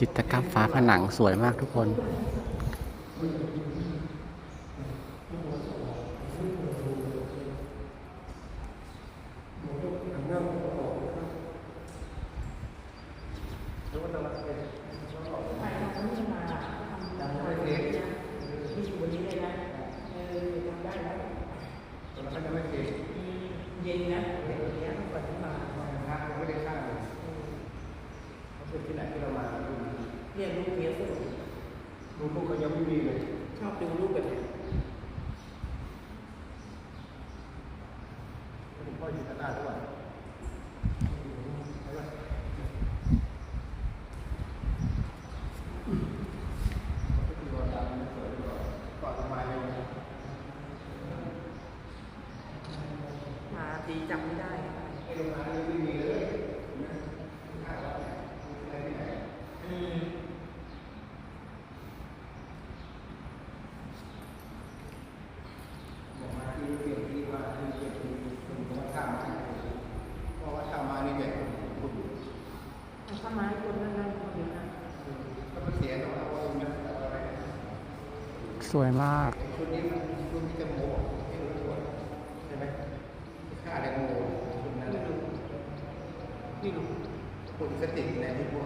จิตรกรรมฝาผนังสวยมากทุกคน เย็นนะเดี๋ยวนี้ต้องก่อนที่มาครับไม่ได้ค่าเลยเขาเป็นที่ไหนที่เรามาดู เนี่ยลูกเนี้ยสนุก ดูพวกเขายังไม่มีเลย ชอบดูลูกแบบนี้คุณพ่ออยู่ข้างหน้าด้วยก่อนทำไมเลยมาทีจำไม่ได้ ไอ้โรงงานนี้ไม่มีเลยค่าวัดเนี่ยอะไรที่ไหน อืม บอกมาที่เปลี่ยนที่ว่าที่เปลี่ยนที่คุณว่าข้ามมาเพราะว่าข้ามมานี่แบบคุณ เอาข้าไม้คนนั่นนั่นคนเดียวนะ ก็มันเสียต้องเอาเงินเอาอะไร สวยมาก ชุดนี้มันชุดที่จะโม่ให้รู้ตัวใช่ไหมค่าแรง โม่ชุดนั้นเลยนี่ดูคนสติในที่พวก